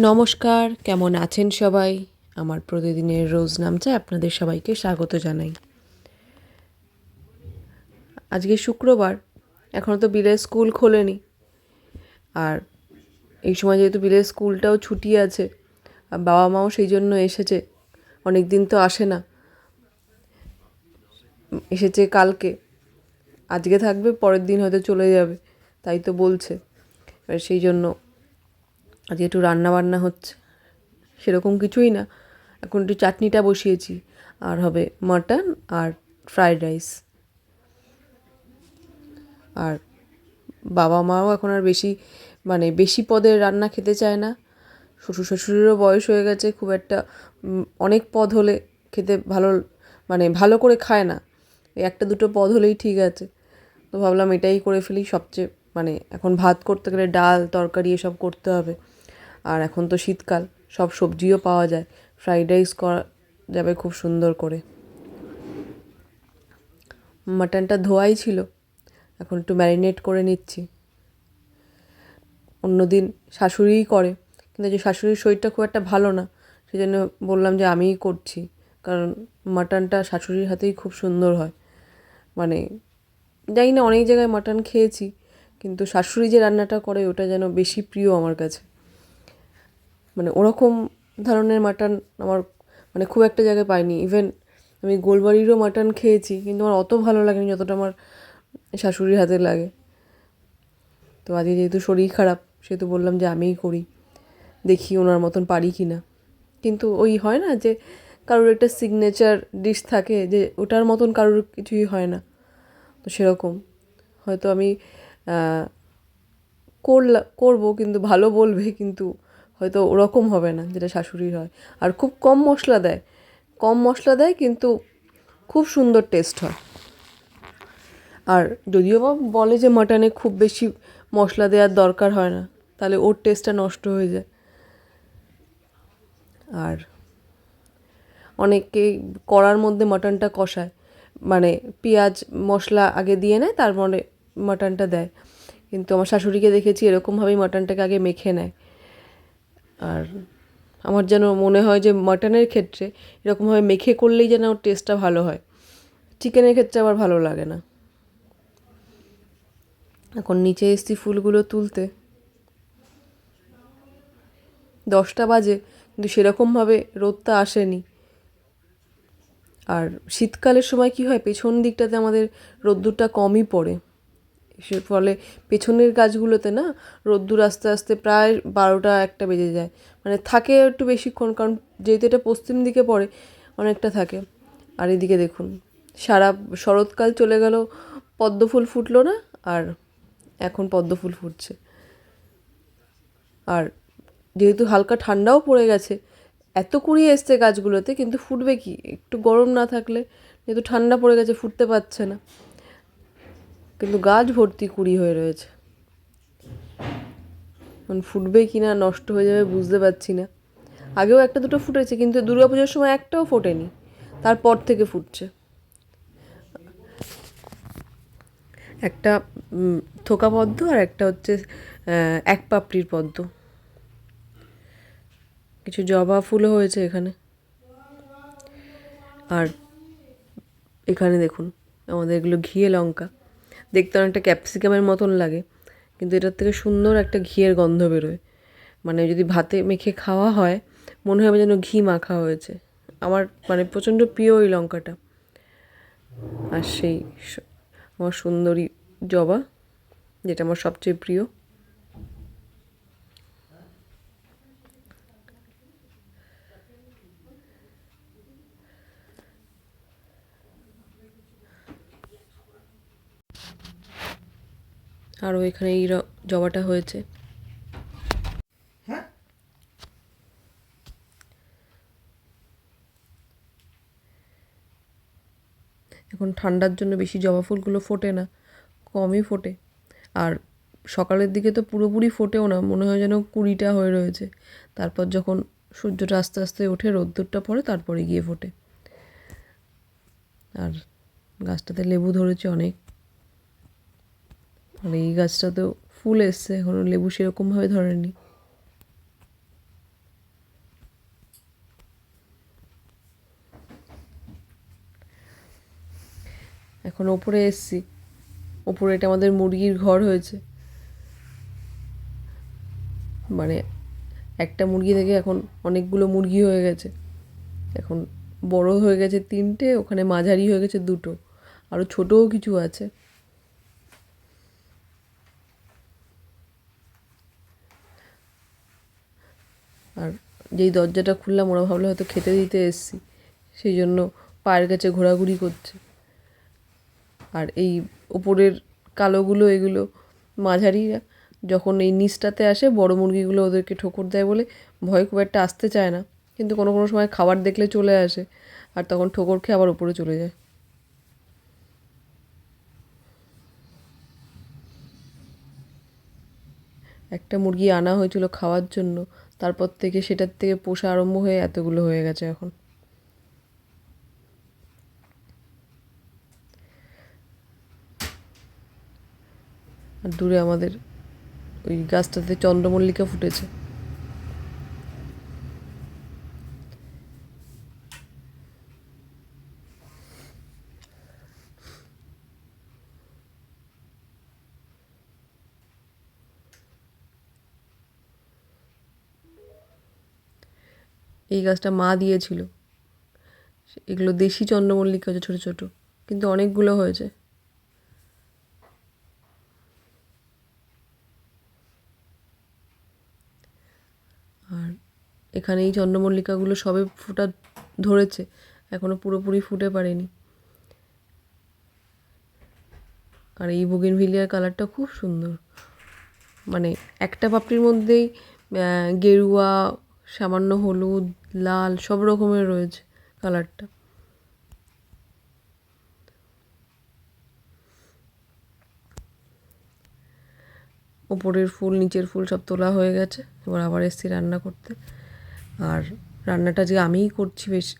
নমস্কার, কেমন আছেন সবাই? আমার প্রতিদিনের রোজ নামচায় আপনাদের সবাইকে স্বাগত জানাই। আজকে শুক্রবার এখনও তো বিলের স্কুল খোলেনি। আর এই সময় যেহেতু বিলের স্কুলটাও ছুটি আছে, আর বাবা মাও সেই জন্য এসেছে। অনেক দিন তো আসে না। এসেছে কালকে। আজকে থাকবে, পরের দিন হয়তো চলে যাবে, তাই তো বলছে। এবার সেই জন্য আজকে একটু রান্না বান্না হচ্ছে। সেরকম কিছুই না। এখন একটু চাটনিটা বসিয়েছি। আর হবে মাটন আর ফ্রায়েড রাইস। আর বাবা মাও এখন আর বেশি মানে বেশি পদের রান্না খেতে চায় না। শ্বশুর শ্বশুরেরও বয়স হয়ে গেছে, খুব একটা অনেক পদ হলে খেতে ভালো মানে ভালো করে খায় না। একটা দুটো পদ হলেই ঠিক আছে। তো ভাবলাম এটাই করে ফেলি। সবচেয়ে মানে এখন ভাত করতে গেলে ডাল, তরকারি এসব করতে হবে। আর এখন তো শীতকাল, সব সবজিও পাওয়া যায়। ফ্রাইড রাইস করা যাবে খুব সুন্দর করে। মাটনটা ধোয়াই ছিল, এখন একটু ম্যারিনেট করে নিচ্ছি। অন্যদিন শাশুড়িই করে, কিন্তু যে শাশুড়ির শরীরটা খুব একটা ভালো না সেই জন্য বললাম যে আমিই করছি, কারণ মাটনটা শাশুড়ির হাতেই খুব সুন্দর হয়। মানে জানি না, অনেক জায়গায় মাটন খেয়েছি, কিন্তু শাশুড়ি যে রান্নাটা করে, ওটা যেন বেশি প্রিয় আমার কাছে। মানে ওরকম ধরনের মাটন আমার মানে খুব একটা জায়গায় পাইনি। ইভেন আমি গোলবাড়িরও মাটন খেয়েছি, কিন্তু আমার অত ভালো লাগেনি যতটা আমার শাশুড়ির হাতে লাগে। তো আজকে যেহেতু শরীর খারাপ, সেহেতু বললাম যে আমিই করি, দেখি ওনার মতন পারি কি না কিন্তু ওই হয় না যে কারোর একটা সিগনেচার ডিশ থাকে যে ওটার মতন কারোর কিছুই হয় না। তো সেরকম। হয়তো আমি করলা, করব, কিন্তু ভালো বলবে, কিন্তু হয়তো ওরকম হবে না যেটা শাশুড়ির হয়। আর খুব কম মশলা দেয়। কম মশলা দেয় কিন্তু খুব সুন্দর টেস্ট হয়। আর যদিও বা বলে যে মাটনে খুব বেশি মশলা দেওয়ার দরকার হয় না, তাহলে ওর টেস্টটা নষ্ট হয়ে যায়। আর অনেকেই কড়ার মধ্যে মাটনটা কষায়। মানে পেঁয়াজ মশলা আগে দিয়ে নেয়, তারপরে মাটনটা দেয়। কিন্তু আমার শাশুড়িকে দেখেছি এরকমভাবেই মাটনটাকে আগে মেখে নেয়। আর আমার যেন মনে হয় যে মাটনের ক্ষেত্রে এরকমভাবে মেখে করলেই যেন ওর টেস্টটা ভালো হয়। চিকেনের ক্ষেত্রে আবার ভালো লাগে না। এখন নিচে এসছি ফুলগুলো তুলতে। দশটা বাজে, কিন্তু সেরকমভাবে রোদটা আসেনি। আর শীতকালের সময় কি হয়, পেছন দিকটাতে আমাদের রোদ্দুরটা কমই পড়ে। সে ফলে পেছনের গাছগুলোতে না রোদ্দুর আস্তে আস্তে প্রায় বারোটা একটা বেজে যায়। মানে থাকে একটু বেশিক্ষণ, কারণ যেহেতু এটা পশ্চিম দিকে পড়ে, অনেকটা থাকে। আর এদিকে দেখুন, সারা শরৎকাল চলে গেল পদ্ম ফুল ফুটলো না, আর এখন পদ্ম ফুল ফুটছে। আর যেহেতু হালকা ঠান্ডাও পড়ে গেছে, এত কুড়িয়ে এসছে গাছগুলোতে, কিন্তু ফুটবে কি? একটু গরম না থাকলে, যেহেতু ঠান্ডা পড়ে গেছে, ফুটতে পারছে না। কিন্তু গাছ ভর্তি কুড়ি হয়ে রয়েছে। এখন ফুটবে কি না নষ্ট হয়ে যাবে বুঝতে পারছি না। আগেও একটা দুটো ফুটেছে, কিন্তু দুর্গাপুজোর সময় একটাও ফোটেনি। তারপর থেকে ফুটছে। একটা থোকা পদ্ম আর একটা হচ্ছে এক পাপড়ির পদ্ম। কিছু জবা ফুলও হয়েছে এখানে। আর এখানে দেখুন, আমাদের এগুলো ঘিয়ে লঙ্কা। দেখতে অনেকটা ক্যাপসিকামের মতন লাগে, কিন্তু এটার থেকে সুন্দর একটা ঘিয়ের গন্ধ বেরোয়। মানে যদি ভাতে মেখে খাওয়া হয়, মনে হবে যেন ঘি মাখা হয়েছে। আমার মানে প্রচণ্ড প্রিয় ওই লঙ্কাটা। আর সেই আমার সুন্দরী জবা, যেটা আমার সবচেয়ে প্রিয়। আরও এখানে এই জবাটা হয়েছে। এখন ঠান্ডার জন্য বেশি জবা ফুলগুলো ফোটে না কমই ফোটে। আর সকালের দিকে তো পুরোপুরি ফোটেও না মনে হয় যেন কুড়িটা হয়ে রয়েছে। তারপর যখন সূর্যটা আস্তে আস্তে ওঠে রোদ্দুরটা পড়ে তারপরে গিয়ে ফোটে। আর গাছটাতে লেবু ধরেছে অনেক। মানে এই গাছটা তো ফুল এসছে এখনও লেবু সেরকমভাবে ধরেনি। এখন ওপরে এসছি। ওপরে এটা আমাদের মুরগির ঘর হয়েছে। মানে একটা মুরগি থেকে এখন অনেকগুলো মুরগি হয়ে গেছে। এখন বড় হয়ে গেছে তিনটে, ওখানে মাঝারি হয়ে গেছে দুটো। আরও ছোটও কিছু আছে। আর যেই দরজাটা খুললাম ওরা ভাবলো হয়তো খেতে দিতে এসছি। সেই জন্য পায়ের কাছে ঘোরাঘুরি করছে। আর এই ওপরের কালোগুলো এগুলো মাঝারিরা, যখন এই নিচটাতে আসে, বড় মুরগিগুলো ওদেরকে ঠোকর দেয় বলে ভয় খুব একটা আসতে চায় না। কিন্তু কোনো কোনো সময় খাবার দেখলে চলে আসে আর তখন ঠোকর খেয়ে আবার উপরে চলে যায়। একটা মুরগি আনা হয়েছিল খাওয়ার জন্য। তারপর থেকে সেটার থেকে পোষা আরম্ভ হয়ে এতগুলো হয়ে গেছে এখন। আর দূরে আমাদের ওই গাছটাতে চন্দ্রমল্লিকা ফুটেছে। এই গাছটা মা দিয়েছিল। এগুলো দেশি চন্দ্রমল্লিকা হচ্ছে ছোটো ছোটো, কিন্তু অনেকগুলো হয়েছে। আর এখানে এই চন্দ্রমল্লিকাগুলো সবে ফোটা ধরেছে এখনও পুরোপুরি ফুটে পারেনি। আর এই বুগিনভিলিয়ার কালারটা খুব সুন্দর। মানে একটা পাপড়ির মধ্যেই গেরুয়া সামান্য হলুদ, লাল, সব রকমের রয়েছে কালারটা। ওপরের ফুল, নিচের ফুল সব তোলা হয়ে গেছে। এবার আবার এসছি রান্না করতে। আর রান্নাটা যে আমিই করছি বেশি,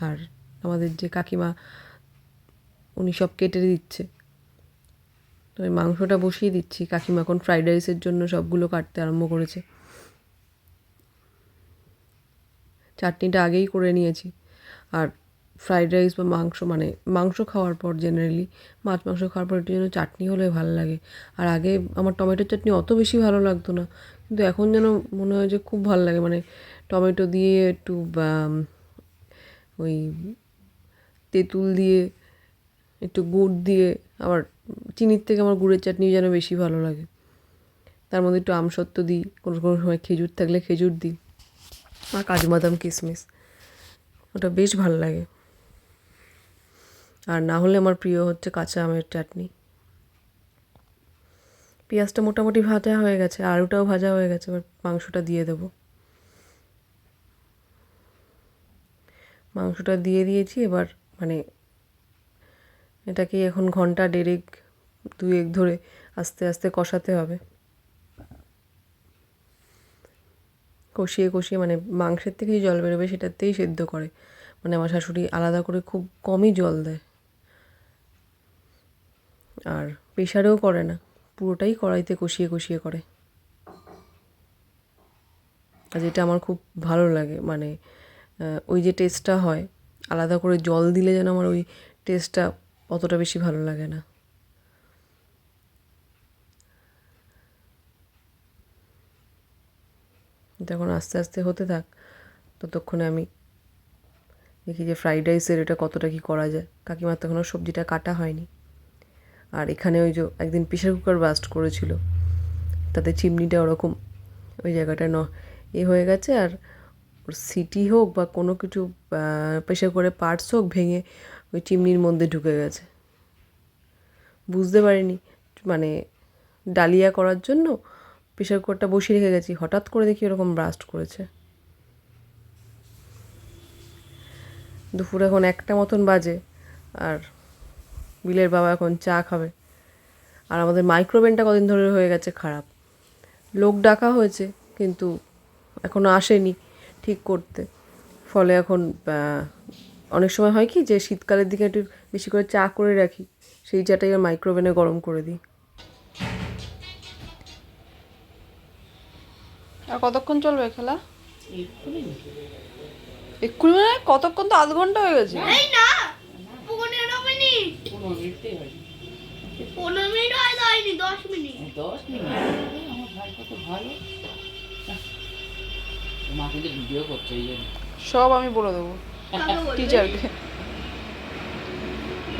আর আমাদের যে কাকিমা, উনি সব কেটে দিচ্ছে। তো ওই মাংসটা বসিয়ে দিচ্ছি। কাকিমা এখন ফ্রাইড রাইসের জন্য সবগুলো কাটতে আরম্ভ করেছে। চাটনিটা আগেই করে নিয়েছি। আর ফ্রাইড রাইস বা মাংস মানে মাংস খাওয়ার পর জেনারেলি মাছ মাংস খাওয়ার পর একটু যেন চাটনি হলে ভালো লাগে। আর আগে আমার টমেটোর চাটনি অত বেশি ভালো লাগতো না। কিন্তু এখন যেন মনে হয় যে খুব ভালো লাগে। মানে টমেটো দিয়ে একটু ওই তেঁতুল দিয়ে, একটু গুড় দিয়ে, আবার চিনির থেকে আমার গুড়ের চাটনি যেন বেশি ভালো লাগে। তার মধ্যে একটু আমসত্ত্ব দিই। কোনো কোনো সময় খেজুর থাকলে খেজুর দিই। আর কাজু বাদাম কিশমিশ ওটা বেশ ভালো লাগে। আর না হলে আমার প্রিয় হচ্ছে কাঁচা আমের চাটনি। পেঁয়াজটা মোটামুটি ভাজা হয়ে গেছে, আলুটাও ভাজা হয়ে গেছে, এবার মাংসটা দিয়ে দেবো। মাংসটা দিয়ে দিয়েছি, এবার মানে এটাকে এখন ঘণ্টা দেড়েক, দুয়েক ধরে আস্তে আস্তে কষাতে হবে। কষিয়ে কষিয়ে মানে মাংসের থেকে যে জল বেরোবে সেটাতেই সেদ্ধ করে। মানে আমার শাশুড়ি আলাদা করে খুব কমই জল দেয়। আর প্রেশারেও করে না, পুরোটাই কড়াইতে কষিয়ে কষিয়ে করে। আর যেটা আমার খুব ভালো লাগে মানে ওই যে টেস্টটা হয়, আলাদা করে জল দিলে যেন আমার ওই টেস্টটা অতটা বেশি ভালো লাগে না। এখন আস্তে আস্তে হতে থাক, ততক্ষণে আমি দেখি যে ফ্রাইড রাইসের এটা কতটা কী করা যায়। কাকিমার তখনও সবজিটা কাটা হয়নি। আর এখানে ওই যে একদিন প্রেশার কুকার বাস্ট করেছিল, তাতে চিমনিটা ওরকম ওই জায়গাটা ন, এ হয়ে গেছে। আর সিটি হোক বা কোনো কিছু প্রেশার করে পার্টস হোক ভেঙে ওই চিমনির মধ্যে ঢুকে গেছে। বুঝতে পারিনি মানে ডালিয়া করার জন্য প্রেশার কুকারটা বসিয়ে রেখে গেছি। হঠাৎ করে দেখি ওরকম ব্রাস্ট করেছে। দুপুর এখন একটা মতন বাজে আর বিলের বাবা এখন চা খাবে। আর আমাদের মাইক্রোওভেনটা কদিন ধরে হয়ে গেছে খারাপ। লোক ডাকা হয়েছে, কিন্তু এখনও আসেনি ঠিক করতে। ফলে এখন অনেক সময় হয় কি যে শীতকালের দিকে একটু বেশি করে চা করে রাখি, সেই চাটাই আর মাইক্রোওভেনে গরম করে দিই। আর কতক্ষণ চলবে খেলা? এক্ষুনি মানে কতক্ষণ তো আধ ঘণ্টা হয়ে গেছে। পনেরো মিনিট। পনেরো মিনিটতেই হয়। পনেরো মিনিট হয় হয়নি দশ মিনিট। দশ মিনিট? আমার ভাই কত ভালো। মা কিন্তু ভিডিও করছে এই জন্য। সব আমি বলে দেবো। টিচারকে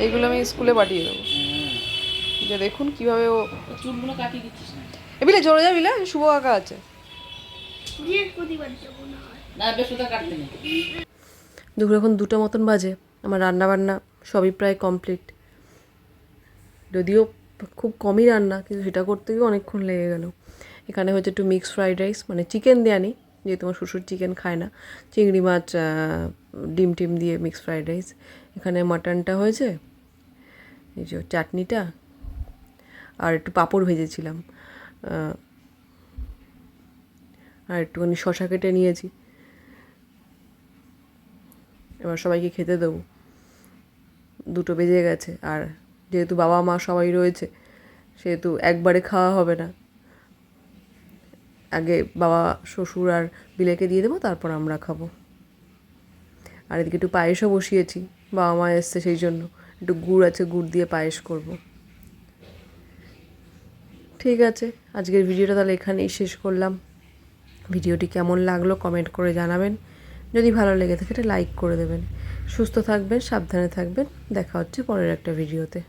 এইগুলো আমি স্কুলে পাঠিয়ে দেবো। হ্যাঁ। যে দেখুন কীভাবে ও চুলগুলো কাটিয়ে দিচ্ছিস এবিলে চলে না শুভ কাকা আছে। দুপুর এখন দুটো মতন বাজে আমার রান্না বান্না সবই প্রায় কমপ্লিট। যদিও খুব কমই রান্না কিন্তু সেটা করতে গিয়ে অনেকক্ষণ লেগে গেল। এখানে হচ্ছে একটু মিক্সড ফ্রাইড রাইস মানে চিকেন দেওয়া নেই যেহেতু আমার শ্বশুর চিকেন খায় না। চিংড়ি মাছ ডিম টিম দিয়ে মিক্সড ফ্রাইড রাইস এখানে মাটনটা হয়েছে এই যে চাটনিটা আর একটু পাঁপড় ভেজেছিলাম। আর একটুখানি শশা কেটে নিয়েছি। এবার সবাইকে খেতে দেবো। দুটো বেজে গেছে। আর যেহেতু বাবা মা সবাই রয়েছে, সেহেতু একবারে খাওয়া হবে না। আগে বাবা, শ্বশুর আর বিলেকে দিয়ে দেবো, তারপর আমরা খাব। আর এদিকে একটু পায়েসও বসিয়েছি। বাবা মা এসছে সেই জন্য। একটু গুড় আছে, গুড় দিয়ে পায়েস করব। ঠিক আছে, আজকের ভিডিওটা তাহলে এখানেই শেষ করলাম। ভিডিওটি কেমন লাগল কমেন্ট করে জানাবেন। যদি ভালো লেগে থাকে, এটা লাইক করে দেবেন। সুস্থ থাকবেন, সাবধানে থাকবেন। দেখা হচ্ছে পরের একটা ভিডিওতে।